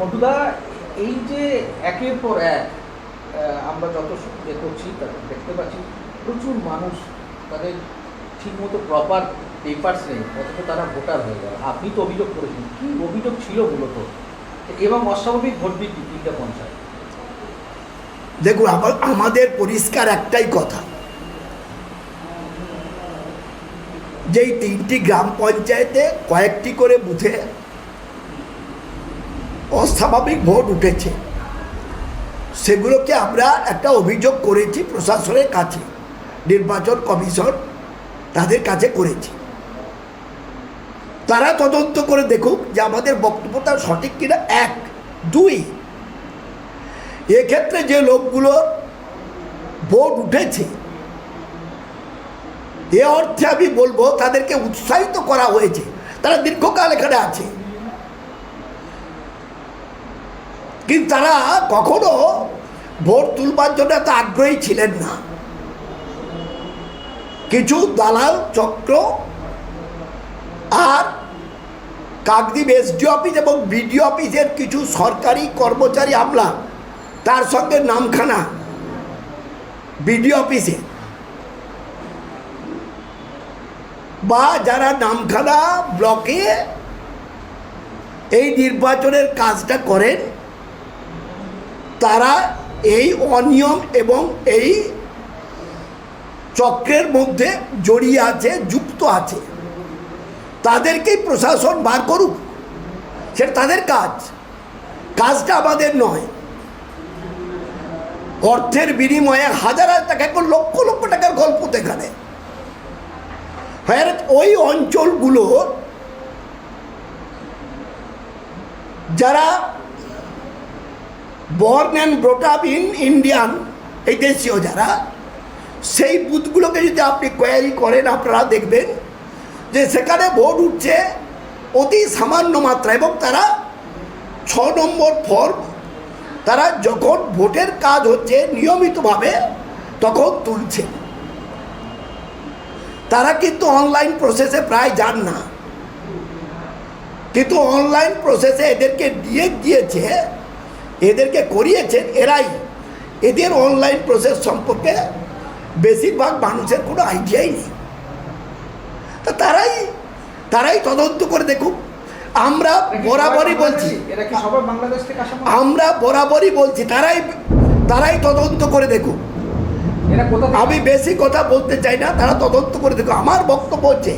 মধুদা, এই যে একের পর এক আমরা যত ইয়ে করছি দেখতে পাচ্ছি, প্রচুর মানুষ তাদের ঠিকমতো প্রপার পেপারস নেই, অথচ তারা ভোটার হয়ে গেল। আপনি তো অভিযোগ করেছেন, কী অভিযোগ ছিল মূলত? এবং অস্বাভাবিক ভোট বিক্রি তিনটে পঞ্চায়েত। দেখুন, আমা- আমাদের পরিষ্কার একটাই কথা। যেই তিনটি গ্রাম পঞ্চায়েতে কয়েকটি করে বুথে অস্বাভাবিক ভোট উঠেছে। সেগুলোকে আমরা একটা অভিযোগ করেছি প্রশাসনের কাছে, নির্বাচন কমিশন তাদের কাছে করেছি। তারা তদন্ত করে দেখুক যে আমাদের বক্তব্যটা সঠিক কিনা। এক, দুই, এক্ষেত্রে যে লোকগুলো ভোট উঠেছে, এ অর্থে আমি বলব তাদেরকে উৎসাহিত করা হয়েছে। তারা দীর্ঘকাল এখানে আছে। কিন্তু তারা কখনো ভোট তুলবার জন্য এত আগ্রহী ছিলেন না। কিছু দালাল চক্র আর কাকদ্বীপ এসডি অফিস এবং বিডিও অফিসের কিছু সরকারি কর্মচারী আমলা, তার সঙ্গে নামখানা বিডিও অফিসে বা যারা নামখানা ব্লকে এই নির্বাচনের কাজটা করেন তারা এই অনিয়ম এবং এই চক্রের মধ্যে জড়িয়ে আছে, যুক্ত আছে। তাদেরকেই প্রশাসন বার করুক। সেটা তাদের কাজ। কাজটা আমাদের নয়। অর্থের বিনিময়ে হাজার হাজার টাকা, এখন লক্ষ লক্ষ টাকার গল্প তো এখানে। হ্যাঁ ওই অঞ্চলগুলো যারা born and brought up in Indian এই দেশীয় যারা, সেই বুথগুলোকে যদি আপনি কোয়ারি করেন, আপনারা দেখবেন যে সেখানে ভোট উঠছে অতি সামান্য মাত্রা এবং তারা ছ নম্বর ফর্ম, তারা যখন ভোটের কাজ হচ্ছে নিয়মিতভাবে, তখন তুলছে তারা কিন্তু অনলাইন প্রসেসে প্রায় যান না। কিন্তু অনলাইন প্রসেসে এদেরকে দিয়ে দিয়েছে এদেরকে করিয়েছেন এরাই। এদের অনলাইন প্রসেস সম্পর্কে বেশিরভাগ মানুষের কোনো আইডিয়াই নেই। তা তারাই তারাই তদন্ত করে দেখুক। আমরা বরাবরই বলছি? আমরা বরাবরই বলছি তারাই তারাই তদন্ত করে দেখুক। আমি বেশি কথা বলতে চাই না তারা তদন্ত করে দেখুক। আমার বক্তব্য হচ্ছে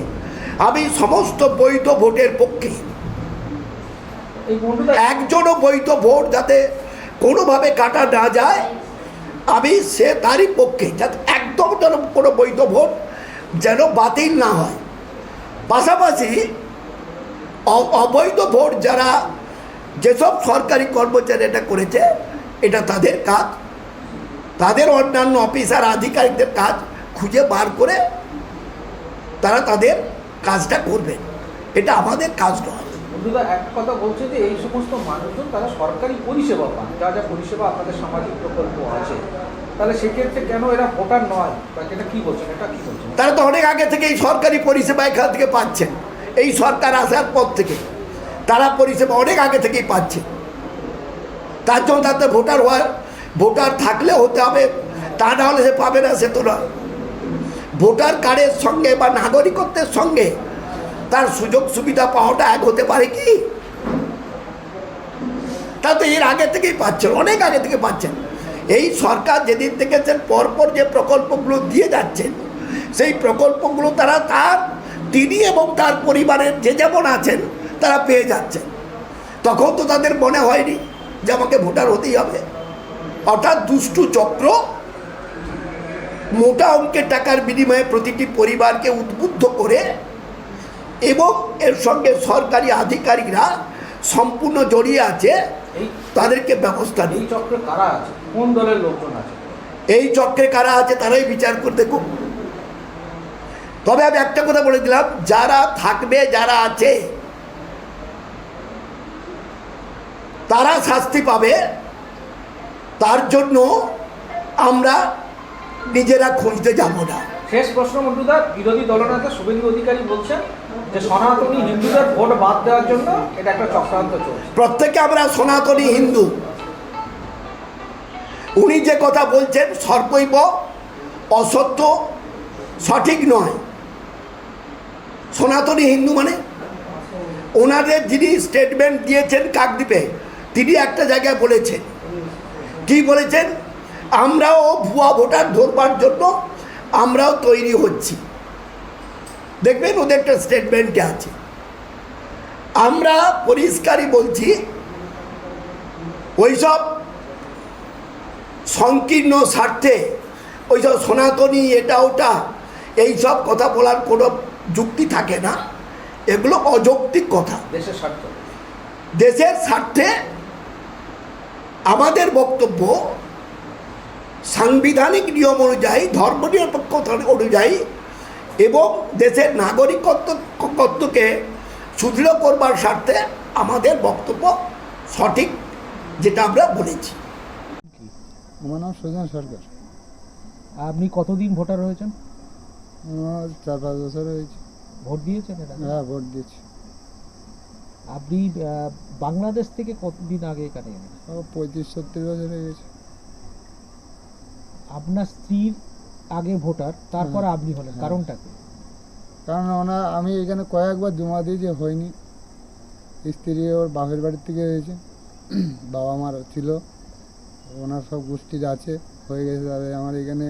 আমি সমস্ত বৈধ ভোটের পক্ষে একজনও বৈধ ভোট যাতে কোনোভাবে কাটা না যায়, আমি সে তারই পক্ষে। যাতে একদম যেন কোনো বৈধ ভোট যেন বাতিল না হয়। পাশাপাশি অবৈধ ভোট যারা যেসব সরকারি কর্মচারী এটা করেছে, এটা তাদের কাজ। তাদের অন্যান্য অফিসার, আধিকারিকদের কাজ খুঁজে বার করে তারা তাদের কাজটা করবে এটা আমাদের কাজ নয়। বন্ধুরা এক কথা বলছে যে এই সমস্ত মানুষজন তারা সরকারি পরিষেবা পান, যা যা পরিষেবা আপনাদের সামাজিক প্রকল্প আছে, তাহলে সেক্ষেত্রে কেন এরা ভোটার নয়? বা এটা কি বলছেন? এটা কি বলছেন? তারা তো অনেক আগে থেকে এই সরকারি পরিষেবা এখান থেকে পাচ্ছেন, এই সরকার আসার পর থেকে। তারা পরিষেবা অনেক আগে থেকেই পাচ্ছে। তার জন্য তাতে ভোটার হওয়ার ভোটার থাকলে হতে হবে, তা না হলে সে পাবে না, সে তো না ভোটার কার্ডের সঙ্গে বা নাগরিকত্বের সঙ্গে তার সুযোগ সুবিধা পাওয়াটা এক হতে পারে কি? তা তো এর আগে থেকেই পাচ্ছেন, অনেক আগে থেকে পাচ্ছেন। এই সরকার যেদিন থেকে পরপর যে প্রকল্পগুলো দিয়ে যাচ্ছেন, সেই প্রকল্পগুলো তারা তার তিনি এবং তার পরিবারের যে যেমন আছেন, তারা পেয়ে যাচ্ছেন। তখন তো তাদের মনে হয়নি যে আমাকে ভোটার হতেই হবে। অর্থাৎ দুষ্টু চক্র মোটা অঙ্কের টাকার বিনিময়ে প্রতিটি পরিবারকে উদ্বুদ্ধ করে এবং এর সঙ্গে সরকারি আধিকারিকরা সম্পূর্ণ জড়িয়ে আছে। তাদেরকে ব্যবস্থা নেই চক্রে কারা আছে? কোন দলের লোকজন আছে? এই চক্রে কারা আছে তারাই বিচার করতে দেখুক। তবে আমি একটা কথা বলে দিলাম যারা থাকবে যারা আছে তারা শাস্তি পাবে। তার জন্য আমরা নিজেরা খুঁজতে যাব না। শেষ প্রশ্ন মন্টুদা বিরোধী দলনেতা শুভেন্দু অধিকারী বলছেন যে সনাতনী হিন্দুদের ভোট বাদ দেওয়ার জন্য এটা একটা চক্রান্ত চলছে। প্রত্যেকে আমরা সনাতনী হিন্দু। উনি যে কথা বলছেন সর্বৈব অসত্য সঠিক নয়। সনাতনী হিন্দু মানে ওনাদের যিনি স্টেটমেন্ট দিয়েছেন কাকদ্বীপে, তিনি একটা জায়গায় বলেছেন। কি বলেছেন? আমরাও ভুয়া ভোটার ধরবার জন্য আমরাও তৈরি হচ্ছি। দেখবেন ওদের একটা স্টেটমেন্টে আছে। আমরা পরিষ্কারই বলছি ওইসব সংকীর্ণ স্বার্থে ওইসব সনাতনী এটা ওটা এইসব কথা বলার কোনো যুক্তি থাকে না। এগুলো অযৌক্তিক কথা। দেশের স্বার্থ। দেশের স্বার্থে আমাদের বক্তব্য সাংবিধানিক নিয়ম অনুযায়ী ধর্ম নিরপেক্ষতা অনুযায়ী এবং দেশের নাগরিকত্ব কর্তকে সুদৃঢ় করবার স্বার্থে আমাদের বক্তব্য সঠিক যেটা আমরা বলেছি। আমার নাম সুজন সরকার। আপনি কতদিন ভোটার হয়েছেন? আমার চার পাঁচ বছর হয়েছে। ভোট দিয়েছেন এটা? হ্যাঁ ভোট দিয়েছি। আপনি বাংলাদেশ থেকে কতদিন আগে এখানে পঁয়ত্রিশ সত্তর বছর হয়ে গেছে। আপনার স্ত্রীর আগে ভোটার তারপর আপনি হলেন হ্যাঁ। কারণটা কি? কারণ ওনার আমি এখানে কয়েকবার জমা দিয়েছি হয়নি। স্ত্রী ওর বাপের বাড়ির থেকে হয়েছে বাবা মার ছিল ওনার সব গোষ্ঠীর আছে হয়ে গেছে তবে আমার এখানে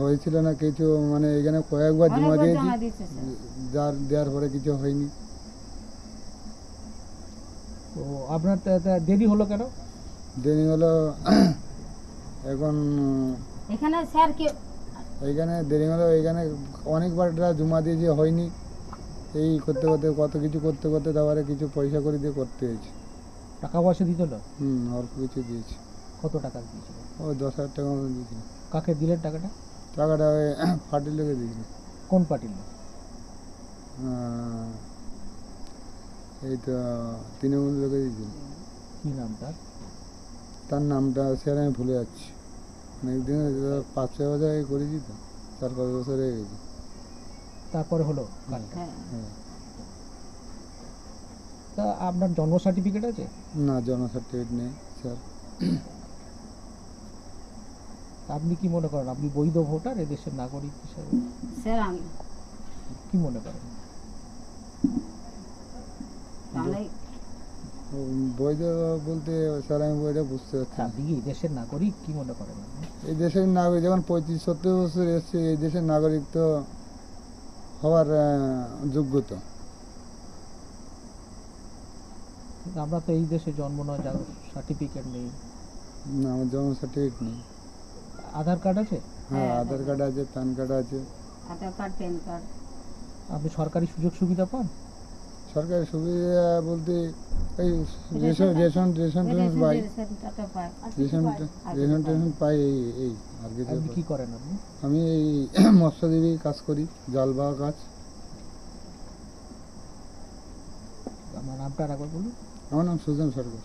হয়েছিল না কিছু মানে এখানে কয়েকবার জমা দিয়েছি যার দেওয়ার পরে কিছু হয়নি। তো আপনার দেরি হলো কেন? দেরি হলো এখন এখানে স্যার কে এইখানে দেরি হলো এইখানে অনেকবার এটা জমা যে হয়নি। এই করতে করতে কত কিছু করতে করতে তারপরে কিছু পয়সা করে দিয়ে করতে হয়েছে। টাকা পয়সা দিত না হুম অল্প কিছু দিয়েছি। কত টাকা দিয়েছিল? ও দশ হাজার টাকা মতো দিয়েছিল কাকে দিলেন টাকাটা? টাকাটা ওই পার্টির লোকে দিয়েছিল। কোন পার্টির লোক এই তো তৃণমূল লোকে দিয়েছিল। কি নামটা তার নামটা স্যার আমি ভুলে যাচ্ছি। অনেকদিন পাঁচ ছয় বছর আগে করেছি তো চার পাঁচ বছর হয়ে গেছে। তারপরে হলো হ্যাঁ হ্যাঁ। তা আপনার জন্ম সার্টিফিকেট আছে? না জন্ম সার্টিফিকেট নেই স্যার। আপনি কি মনে করেন আপনি বৈধ ভোটার এদেশের নাগরিক হিসেবে? স্যার আমি কি মনে করেন বাংলায় ও বৈধ বলতে স্যার আমি বইটা বুঝতে পারছি। আপনি কি দেশের নাগরিক? কি মনে করেন এই দেশের নাগরিক যখন পঁয়ত্রিশ সত্তর বছর এসছে এই দেশের নাগরিক তো হওয়ার যোগ্যতা আমরা তো এই দেশে জন্ম নয় যার সার্টিফিকেট নেই। না আমার জন্ম সার্টিফিকেট নেই। আধার কার্ড আছে? হ্যাঁ হ্যাঁ, আধার কার্ড আছে প্যান কার্ড আছে। Aadhaar card PAN card. আপনি সরকারি সুযোগ সুবিধা পান? সরকারি সুবিধা বলতে এই রেশন রেশন রেশন টেশন পাই। রেশন রেশন টেশন পাই? এই এই আর কিছু আপনি কি করেন আপনি? আমি এই মৎস্যজীবী কাজ করি জাল বাওয়া কাজ। আমার নামটা আর একবার বলুন। আমার নাম সুজন সরকার।